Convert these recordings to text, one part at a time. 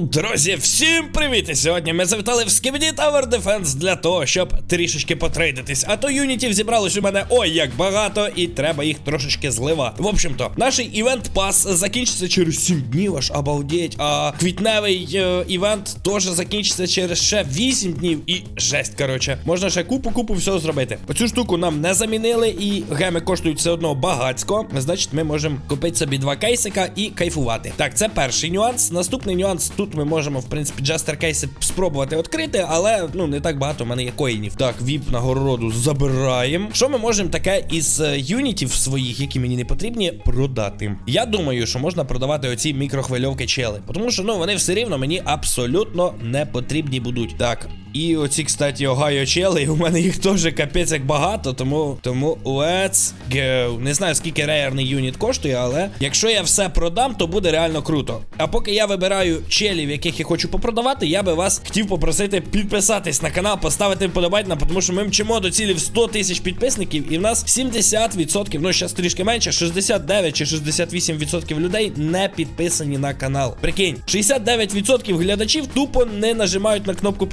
Друзі, всім привіт! І сьогодні ми завітали в Skibidi Tower Defense для того, щоб трішечки потрейдитись. А то юнітів зібралось у мене ой як багато, і треба їх трошечки зливати. В общем-то, наш івент пас закінчиться через 7 днів, аж обалдеть. А квітневий е, івент теж закінчиться через ще 8 днів. І жесть, коротше. Можна ще купу-купу всього зробити. Оцю штуку нам не замінили, і геми коштують все одно багацько. Значить, ми можемо купити собі два кейсика і кайфувати. Так, це перший нюанс. Наступний нюанс тут ми можемо, в принципі, джастер кейси спробувати відкрити, але ну не так багато в мене є коїнів. Так, віп нагороду забираємо. Що ми можемо таке із е, юнітів своїх, які мені не потрібні, продати? Я думаю, що можна продавати оці мікрохвильовки чели. Тому що ну вони все рівно мені абсолютно не потрібні будуть. Так. І оці, кстати, Огайо чели, у мене їх теж капець як багато, тому тому let's go. Не знаю, скільки реєрний юніт коштує, але якщо я все продам, то буде реально круто. А поки я вибираю челів, яких я хочу попродавати, я би вас хотів попросити підписатись на канал, поставити вподобайна, тому що ми мчимо до цілі в 100 тисяч підписників, і в нас 70%, ну зараз трішки менше, 69 чи 68% людей не підписані на канал. Прикинь, 69% глядачів тупо не нажимають на кнопку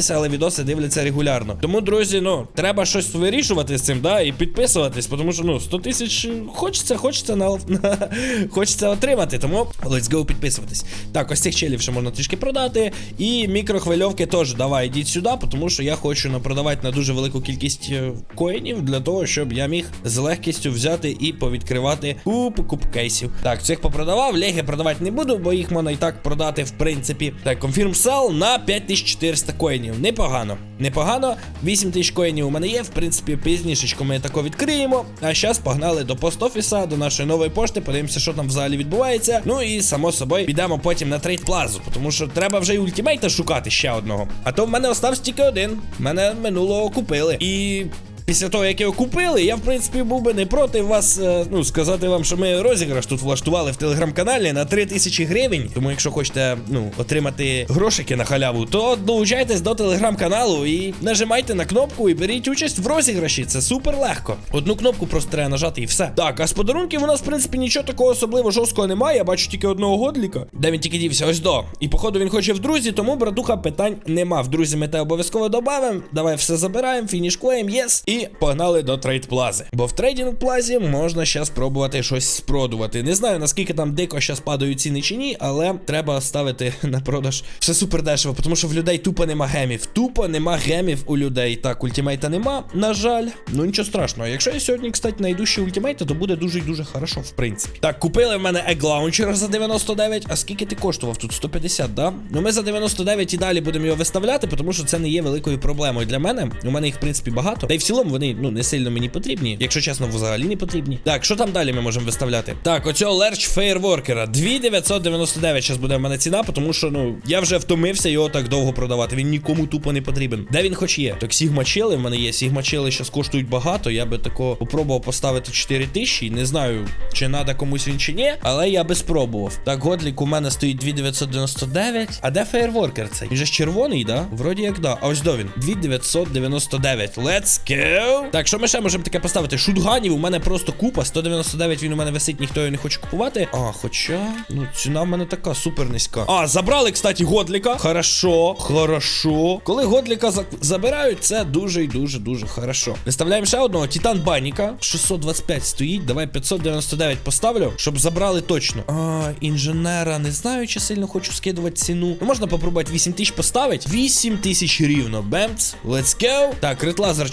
підписатися, але відоси дивляться регулярно. Тому, друзі, ну треба щось вирішувати з цим, да, і підписуватись, тому що ну 100 тисяч хочеться, хочеться на хочеться отримати. Тому let's go підписуватись. Так, ось цих челів ще можна трішки продати. І мікрохвильовки теж давай йдіть сюди, тому що я хочу напродавати на дуже велику кількість е, коїнів для того, щоб я міг з легкістю взяти і повідкривати купу купу кейсів. Так, цих попродавав, леги продавати не буду, бо їх можна і так продати, в принципі. Так, confirm sell на 5400 коїнів. Непогано. Непогано. 8000 коїнів у мене є. В принципі, пізнішечко ми тако відкриємо. А зараз погнали до пост-офіса, до нашої нової пошти. Подивимося, що там взагалі відбувається. Ну і само собою підемо потім на трейд плазу, тому що треба вже й ультимейта шукати ще одного. А то в мене остався тільки один. Мене минулого купили. І. Після того, як його купили, я в принципі був би не проти вас, е, ну, сказати вам, що ми розіграш тут влаштували в телеграм-каналі на 3000 гривень. Тому, якщо хочете ну, отримати грошики на халяву, то долучайтесь до телеграм-каналу і нажимайте на кнопку і беріть участь в розіграші. Це супер легко. Одну кнопку просто треба нажати і все. Так, а з подарунків у нас, в принципі, нічого такого особливо жорсткого немає. Я бачу тільки одного годліка, де він тільки дівся. Ось до. І походу він хоче в друзі, тому братуха питань нема. В друзі ми те обов'язково добавимо. Давай все забираємо, фініш клеєм, єс. І погнали до трейд плази. Бо в трейдинг плазі можна ще спробувати щось спродувати. Не знаю наскільки там дико зараз падають ціни чи ні, але треба ставити на продаж все супер дешево, тому що в людей тупо нема гемів. Тупо нема гемів у людей. Так, ультимейта нема, на жаль. Ну нічого страшного. Якщо я сьогодні, кстати, знайду ще ультимейта, то буде дуже і дуже хорошо, в принципі. Так, купили в мене Launcher за 99. А скільки ти коштував тут? 150, да? Ну ми за 99 і далі будемо його виставляти, тому що це не є великою проблемою для мене. У мене їх, в принципі, багато. Та й в цілому вони ну не сильно мені потрібні. Якщо чесно, взагалі не потрібні. Так, що там далі ми можемо виставляти? Так, оцього Лерч Фейерворкера. 2999 зараз буде в мене ціна, тому що ну я вже втомився його так довго продавати. Він нікому тупо не потрібен. Де він хоч є? Так, Сігма Чели в мене є. Сігма Чели зараз коштують багато. Я би тако попробував поставити 4000. Не знаю, чи треба комусь він чи ні, але я би спробував. Так, Годлік у мене стоїть 2999. А де фейерворкер цей? Він же червоний, да? Вроді як да. А ось до він. 2999. Let's go. Так, що ми ще можемо таке поставити? Шутганів у мене просто купа. 199 він у мене висить, ніхто його не хоче купувати. А, хоча, ну, ціна в мене така супер низька. А, забрали, кстати, Годліка. Хорошо, хорошо. Коли Годліка за забирають, це дуже і дуже дуже хорошо. Виставляємо ще одного. Титан Баніка. 625 стоїть. Давай 599 поставлю, щоб забрали точно. А, інженера, не знаю, чи сильно хочу скидувати ціну. Ну, можна попробувати 8 тисяч поставити. 8 тисяч рівно. Бемц. Let's go. Так, Ретлазер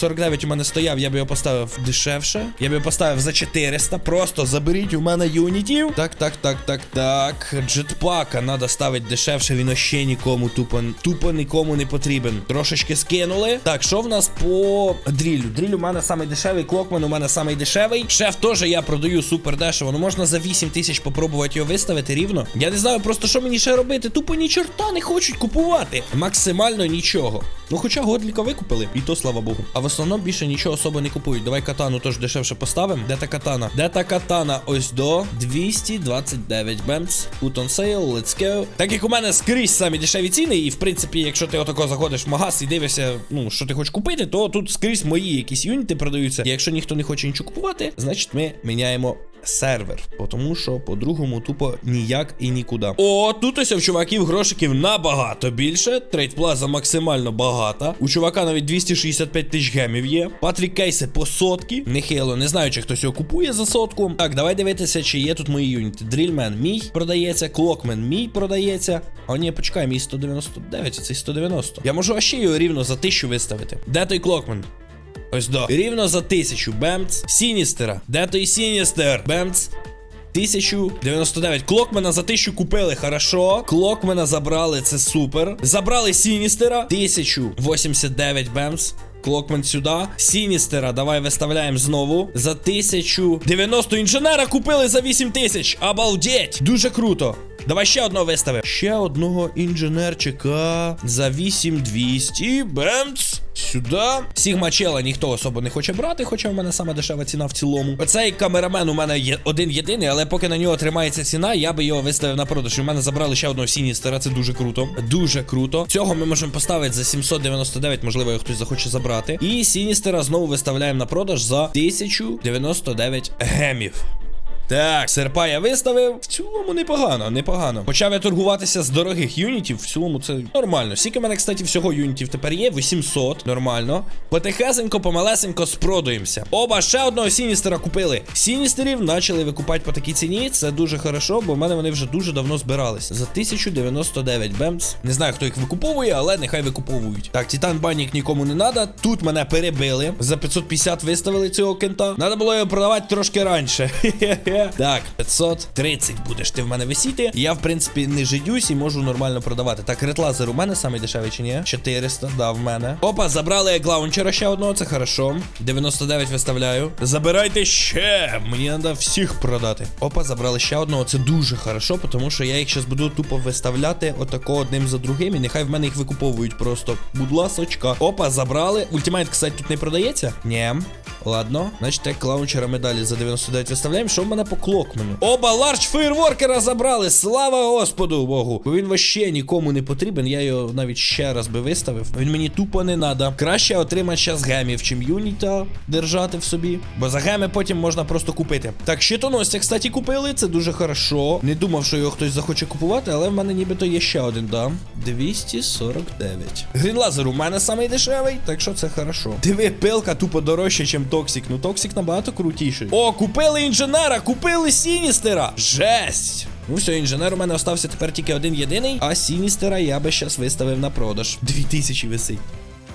449 у мене стояв, я б його поставив дешевше. Я б його поставив за 400. Просто заберіть у мене юнітів. Так, так, так, так, так. Джетпака треба ставити дешевше, він ще нікому тупо, тупо нікому не потрібен. Трошечки скинули. Так, що в нас по дрілю? Дріль у мене самий дешевий, клокмен у мене самий дешевий. Шеф теж я продаю супер дешево. Ну можна за 8 тисяч попробувати його виставити рівно. Я не знаю просто, що мені ще робити. Тупо ні чорта не хочуть купувати. Максимально нічого. Ну, хоча годліка викупили, і то слава Богу. А в основному більше нічого особо не купують. Давай катану теж дешевше поставимо. Де та катана? Де та катана? Ось до 229 бемц. Put on sale, let's go. Так як у мене скрізь самі дешеві ціни, і в принципі, якщо ти отако заходиш в магаз і дивишся, ну, що ти хочеш купити, то тут скрізь мої якісь юніти продаються. І якщо ніхто не хоче нічого купувати, значить ми міняємо сервер. Тому що по-другому тупо ніяк і нікуди. О, тут ось в чуваків грошиків набагато більше. Трейд плаза максимально багата. У чувака навіть 265 тисяч гемів є. Патрік кейси по сотки. Нехило, не знаю, чи хтось його купує за сотку. Так, давай дивитися, чи є тут мої юніти. Дрільмен мій продається, клокмен мій продається. О, ні, почекай, мій 199, а цей 190. Я можу ще його рівно за 1000 виставити. Де той клокмен? Ось до. Рівно за тисячу. Бемц. Сіністера. Де той Сіністер? Бемц. 1099. Клокмена за 1000 купили, хорошо. Клокмена забрали, це супер. Забрали Сіністера. 1089 бемс. Клокмен сюди. Сіністера, давай виставляємо знову. За 1090 інженера купили за 8000. Обалдеть! Дуже круто. Давай ще одного виставимо. Ще одного інженерчика за 8200. Бемц. Сюди. Сігма чела ніхто особо не хоче брати, хоча в мене сама дешева ціна в цілому. Оцей камерамен у мене є один єдиний, але поки на нього тримається ціна, я би його виставив на продаж. У мене забрали ще одного сіністера, це дуже круто. Дуже круто. Цього ми можемо поставити за 799, можливо, його хтось захоче забрати. І сіністера знову виставляємо на продаж за 1099 гемів. Так, серпа я виставив. В цілому непогано, непогано. Почав я торгуватися з дорогих юнітів. В цілому це нормально. Скільки в мене, кстати, всього юнітів тепер є? 800. Нормально. Потихесенько, помалесенько спродуємося. Оба ще одного Сіністера купили. Сіністерів почали викупати по такій ціні. Це дуже хорошо, бо в мене вони вже дуже давно збирались. За 1099 бемс. Не знаю, хто їх викуповує, але нехай викуповують. Так, Титан Банік нікому не треба. Тут мене перебили. За 550 виставили цього кента. Надо було його продавати трошки раніше. Хе-хе. Так, 530 будеш ти в мене висіти. Я, в принципі, не жидюсь і можу нормально продавати. Так, ретлазер у мене самий дешевий чи ні? 400, да, в мене. Опа, забрали еглаунчера ще одного, це хорошо. 99 виставляю. Забирайте ще. Мені треба всіх продати. Опа, забрали ще одного. Це дуже хорошо, тому що я їх зараз буду тупо виставляти отако одним за другим. І нехай в мене їх викуповують просто. Будь ласочка. Опа, забрали. Ультимейт, кстати, тут не продається? Ні. Ладно, значить, як клаунчера медалі за 99 виставляємо. Що в мене по клокмену? Оба ларч фейерворкера забрали. Слава Господу Богу. Бо він вообще нікому не потрібен. Я його навіть ще раз би виставив. Він мені тупо не надо. Краще отримати щас гемів, чим юніта держати в собі. Бо за геми потім можна просто купити. Так, щитоносця, кстати, купили. Це дуже хорошо. Не думав, що його хтось захоче купувати, але в мене нібито є ще один, да. 249. Грінлазер у мене самий дешевий, так що це хорошо. Диви, пилка тупо дорожче, ніж Токсік. Ну Токсік набагато крутіший. О, купили інженера, купили Сіністера. Жесть. Ну все, інженер у мене остався тепер тільки один єдиний, а Сіністера я би щас виставив на продаж. 2000 висить.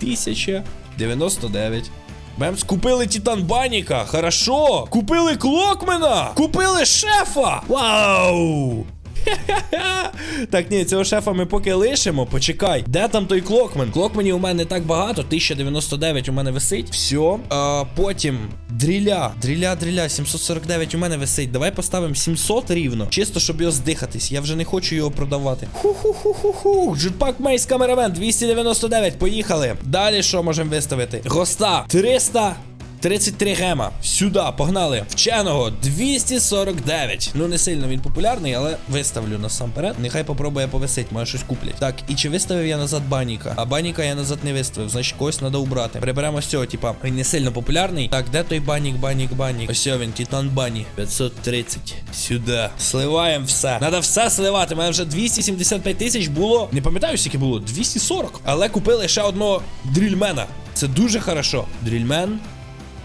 1099. Бемс, купили Титан Баніка, хорошо. Купили Клокмена, купили шефа. Вау! Так, ні, цього шефа ми поки лишимо. Почекай. Де там той клокмен? Клокменів у мене так багато. 1099 у мене висить. Все. А, потім дріля. Дріля, дріля. 749 у мене висить. Давай поставимо 700 рівно. Чисто, щоб його здихатись. Я вже не хочу його продавати. Ху-ху-ху-ху-ху. Джетпак Мейс камерамен 299. Поїхали. Далі що можемо виставити? Госта 300. 33 гема. Сюди, погнали. Вченого 249. Ну, не сильно він популярний, але виставлю насамперед. Нехай попробує повисить, може щось куплять. Так, і чи виставив я назад баніка? А баніка я назад не виставив, значить когось треба убрати. Приберемо з цього, типа, він не сильно популярний. Так, де той банік, банік, банік? Ось він, Титан Бані. 530. Сюди. Сливаємо все. Надо все сливати. У мене вже 275 тисяч було. Не пам'ятаю, скільки було. 240. Але купили ще одного дрільмена. Це дуже хорошо. Дрільмен.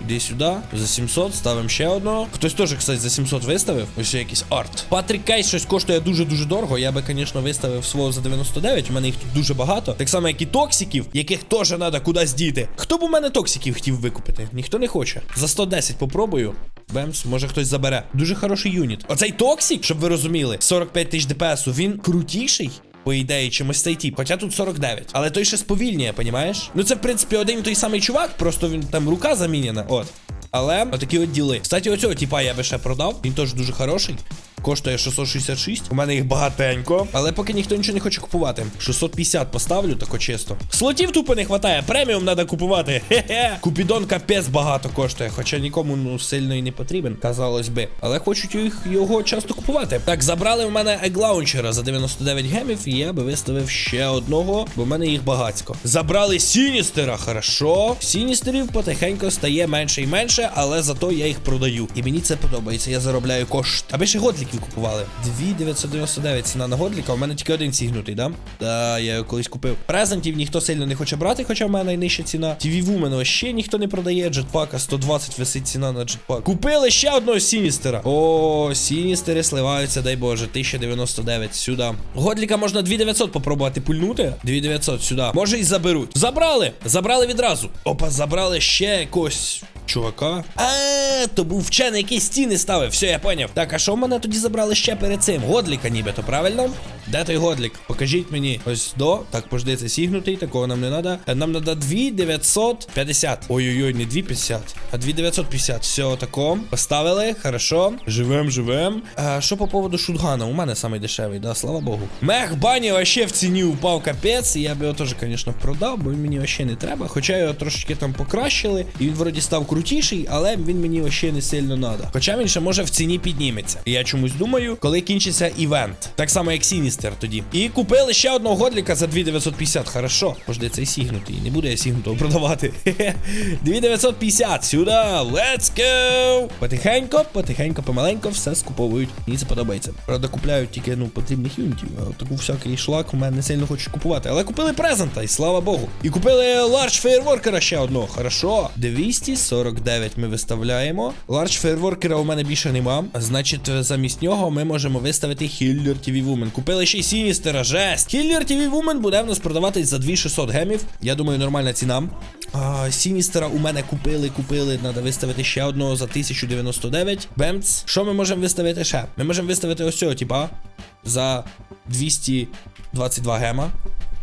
Іди сюди, за 700 ставимо ще одного. Хтось теж, кстати, за 700 виставив. Ось якийсь арт. Патрік Кейс щось коштує дуже-дуже дорого. Я би, звісно, виставив свого за 99. У мене їх тут дуже багато. Так само, як і токсиків, яких теж треба кудись діти. Хто б у мене токсиків хотів викупити? Ніхто не хоче. За 110 попробую. Бемс, може хтось забере. Дуже хороший юніт. Оцей токсик, щоб ви розуміли, 45 тисяч ДПСу, він крутіший. По ідеї, чимось цей тип. Хоча тут 49. Але той ще сповільнює, понімаєш? Ну це, в принципі, один і той самий чувак, просто він там рука замінена. От. Але отакі от діли. Кстати, оцього типа я би ще продав. Він теж дуже хороший. Коштує 666. У мене їх багатенько, але поки ніхто нічого не хоче купувати. 650 поставлю, тако чисто. Слотів тупо не хватає, преміум треба купувати. Хе-хе. Купідон капець багато коштує, хоча нікому ну сильно і не потрібен, казалось би. Але хочуть їх його часто купувати. Так, забрали в мене еглаунчера за 99 гемів, і я би виставив ще одного, бо в мене їх багацько. Забрали Сіністера, хорошо. Сіністерів потихеньку стає менше і менше, але зато я їх продаю. І мені це подобається. Я заробляю кошт. Аби ще годліків купували. 2999 ціна на годліка. У мене тільки один сігнутий, да? Да, я його колись купив. Презентів ніхто сильно не хоче брати, хоча в мене найнижча ціна. TV Woman ще ніхто не продає. Джетпака 120 висить ціна на джетпак. Купили ще одного Сіністера. О, Сіністери сливаються, дай Боже. 1099 сюди. Годліка можна 2900 попробувати пульнути. 2900 сюди. Може і заберуть. Забрали! Забрали відразу. Опа, забрали ще якось. Чувака. А, то був вчений, який стіни ставив. Все, я поняв. Так, а що в мене тоді забрали ще перед цим? Годліка нібито, правильно? Де той годлік? Покажіть мені. Ось до. Так, пожди, це сігнутий, такого нам не треба. Нам треба 2950. Ой-ой-ой, не 250, а 2950. Все, тако. Поставили, хорошо. Живем, живем. А що по поводу шутгана? У мене самий дешевий, да, слава Богу. Мех бані вообще в ціні упав капець. Я би його теж, звісно, продав, бо мені вообще не треба. Хоча його трошечки там покращили. І він вроді став крутіший, але він мені вообще не сильно надо. Хоча він ще може в ціні підніметься. Я чомусь думаю, коли кінчиться івент. Так само, як Сіністер тоді. І купили ще одного годліка за 2950. Хорошо. Пожди, цей сігнутий. Не буду я сігнутого продавати. 2950. Сюди. Let's go. Потихенько, потихенько, помаленько все скуповують. Мені це подобається. Правда, купляють тільки ну потрібних юнітів. Таку всякий шлак у мене не сильно хочуть купувати. Але купили презента, і слава Богу. І купили ларч фейерворкера ще одного. Хорошо. 249 ми виставляємо. Ларч фейерворкера у мене більше нема. Значить, замість нього ми можемо виставити Хіллер TV Woman. Купили ще й Сіністера, жесть. Хіллер TV Woman буде в нас продаватись за 2600 гемів. Я думаю, нормальна ціна. А, Сіністера у мене купили, купили. Треба виставити ще одного за 1099. Бемц. Що ми можемо виставити ще? Ми можемо виставити ось цього, типа, за 222 гема.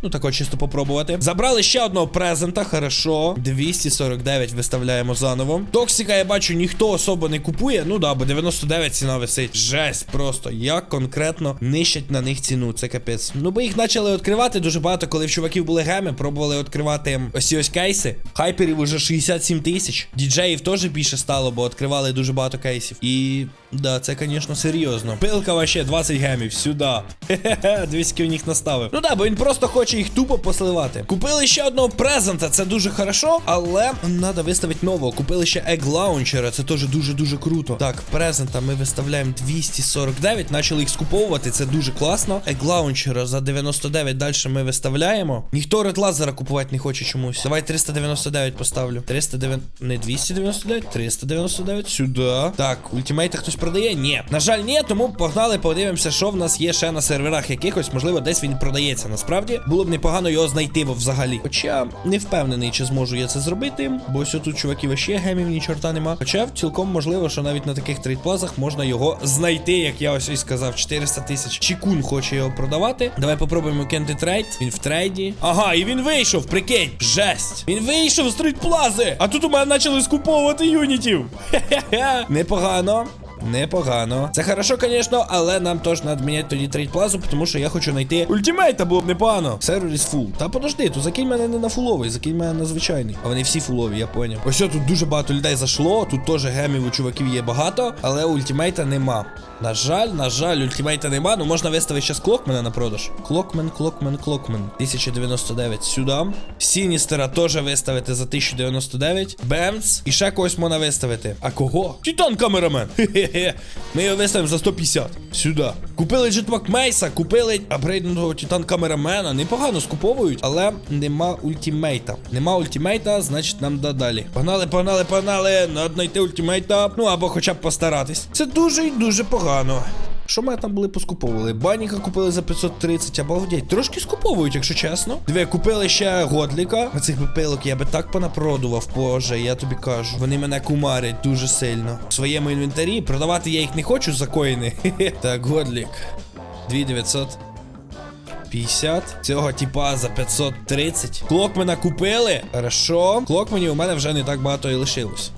Ну, тако чисто попробувати. Забрали ще одного презента, хорошо. 249 виставляємо заново. Токсика, я бачу, ніхто особо не купує. Ну да, бо 99 ціна висить. Жесть просто. Як конкретно нищать на них ціну. Це капець. Ну, бо їх почали відкривати дуже багато, коли в чуваків були геми, пробували відкривати ось ось кейси. Хайперів уже 67 тисяч. Діджеїв теж більше стало, бо відкривали дуже багато кейсів. І да, це, звісно, серйозно. Пилка вообще 20 гемів, сюди. Хе-хе, 200 в них наставив. Ну да, бо він просто хоче їх тупо посливати. Купили ще одного презента, це дуже хорошо, але треба виставити нового. Купили ще Egg Launcher, це теж дуже-дуже круто. Так, презента ми виставляємо 249, почали їх скуповувати, це дуже класно. Egg Launcher за 99 далі ми виставляємо. Ніхто Red Laser купувати не хоче чомусь. Давай 399 поставлю. 309, не 299, 399, сюди. Так, ультимейта хтось продає? Ні. На жаль, ні, тому погнали, подивимося, що в нас є ще на серверах якихось. Можливо, десь він продається. Насправді було б непогано його знайти взагалі. Хоча не впевнений, чи зможу я це зробити, бо ось тут чуваків ще гемів, ні чорта нема. Хоча цілком можливо, що навіть на таких трейдплазах можна його знайти, як я ось і сказав, 400 тисяч. Чікун хоче його продавати. Давай попробуємо кенти трейд. Він в трейді. Ага, і він вийшов, прикинь. Жесть. Він вийшов з трейдплази. А тут у мене почали скуповувати юнітів. Хе-хе-хе. Непогано. Непогано. Це хорошо, звісно, але нам теж треба міняти тоді трейдплазу, тому що я хочу знайти ультимейта, було б непогано. Сервер із фул. Та подожди, то закинь мене не на фуловий, закинь мене на звичайний. А вони всі фулові, я поняв. Ось тут дуже багато людей зайшло. Тут теж гемів у чуваків є багато, але ультимейта нема. На жаль, на жаль, ультимейта нема. Ну можна виставити зараз клокмена на продаж. Клокмен, клокмен, клокмен. 1099 сюди. Сіністера теж виставити за 1099. Бемц. І ще когось можна виставити. А кого? Титан камерамен. Хе-хе. Ми його виставимо за 150. Сюди. Купили джетпак Мейса, купили апгрейдного Титан камерамена. Непогано скуповують, але нема ультимейта. Нема ультимейта, значить нам да далі. Погнали, погнали, погнали. Надо знайти ультимейта. Ну або хоча б постаратись. Це дуже і дуже погано. Що ми там були поскуповували? Баніка купили за 530, обалдеть. Трошки скуповують, якщо чесно. Дві купили ще годліка. На цих пилок я би так понапродував, боже, я тобі кажу. Вони мене кумарять дуже сильно. В своєму інвентарі продавати я їх не хочу за коїни. Так, годлік. 2900. 50. Цього типа за 530. Клокмена купили. Хорошо. Клокменів у мене вже не так багато і лишилось.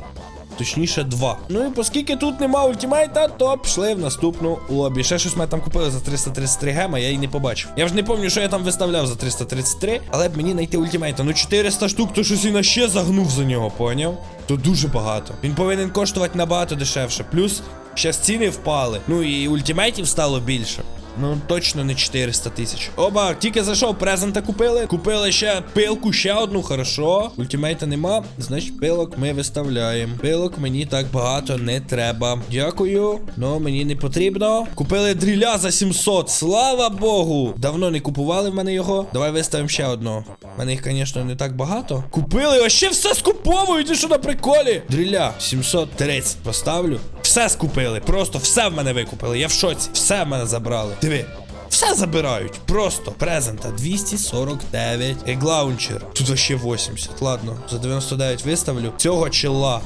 Точніше, два. Ну і оскільки тут нема ультимейта, то пішли в наступну лобі. Ще щось ми там купили за 333 гема, я її не побачив. Я ж не пам'ятаю, що я там виставляв за 333, але б мені знайти ультимейта. Ну 400 штук, то щось і ще загнув за нього, поняв? То дуже багато. Він повинен коштувати набагато дешевше. Плюс ще ціни впали. Ну і ультимейтів стало більше. Ну, точно не 400 тисяч. Оба, тільки зайшов, презента купили. Купили ще пилку, ще одну, хорошо. Ультимейта нема, значить пилок ми виставляємо. Пилок мені так багато не треба. Дякую. Ну, мені не потрібно. Купили дріля за 700. Слава Богу! Давно не купували в мене його. Давай виставимо ще одного. У мене їх, звісно, не так багато. Купили, а ще все скуповують, і що на приколі? Дріля 730 поставлю. Все скупили, просто все в мене викупили. Я в шоці, все в мене забрали. Диви. Все забирають. Просто презента 249. Еглаунчер. Тут ще 80. Ладно, за 99 виставлю. Цього чела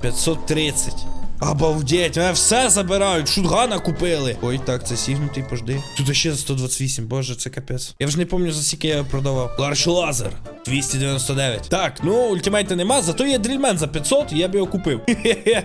530. Обалдеть, мене все забирають. Шутгана купили. Ой, так, це сігнутий, пожди. Тут ще за 128, боже, це капець. Я вже не пам'ятаю, за скільки я його продавав. Ларш лазер. 299. Так, ну ультимейта нема, зато є дрільмен за 500, я б його купив.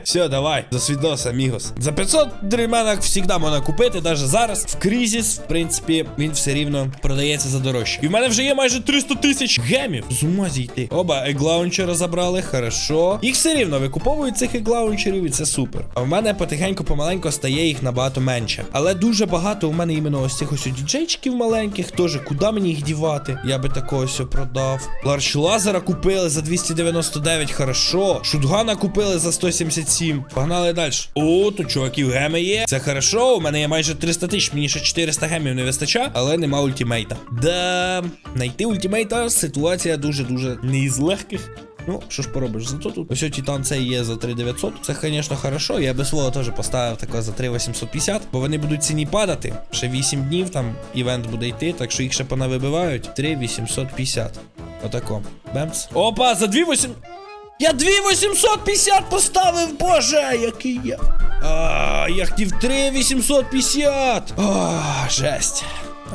Все, давай, до свідоса, амігос. За 500 дрільмена завжди можна купити, навіть зараз. В кризіс, в принципі, він все рівно продається за дорожче. І в мене вже є майже 300 тисяч гемів. З ума зійти. Оба, еглаунчера забрали, хорошо. Їх все рівно викуповують цих еглаунчерів, і це супер. А в мене потихеньку помаленьку стає їх набагато менше. Але дуже багато у мене іменно ось цих ось діджейчиків маленьких. Теж куди мені їх дівати? Я би такого ось продав. Ларч лазера купили за 299, хорошо. Шутгана купили за 177. Погнали далі. О, тут чуваків геми є. Це хорошо. У мене є майже 300 тисяч. Мені ще 400 гемів не вистачає, але нема ультимейта. Да, знайти ультимейта ситуація дуже-дуже не із легких. Ну, що ж поробиш, зато тут ось Титан цей є за 3900. Це, звісно, хорошо. Я би свого теж поставив таке за 3850, бо вони будуть ціні падати. Ще 8 днів там івент буде йти, так що їх ще понавибивають. 3850. Отако. Бемц. Опа, за 28. Я 2850 поставив, боже, який я. А, я хотів 3850. А, жесть.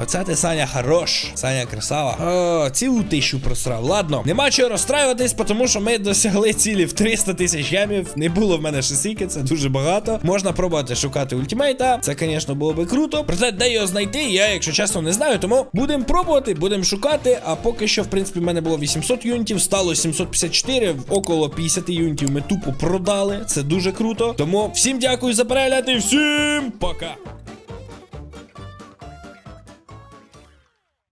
Оце ти Саня хорош. Саня красава. О, цілу тисячу просрав. Ладно, нема чого розстраюватись, тому що ми досягли цілі в 300 тисяч гемів. Не було в мене ще це дуже багато. Можна пробувати шукати ультимейта. Це, звісно, було би круто. Проте, де його знайти, я, якщо чесно, не знаю. Тому будемо пробувати, будемо шукати. А поки що, в принципі, в мене було 800 юнітів, стало 754. Около 50 юнітів ми тупо продали. Це дуже круто. Тому всім дякую за перегляд і всім пока.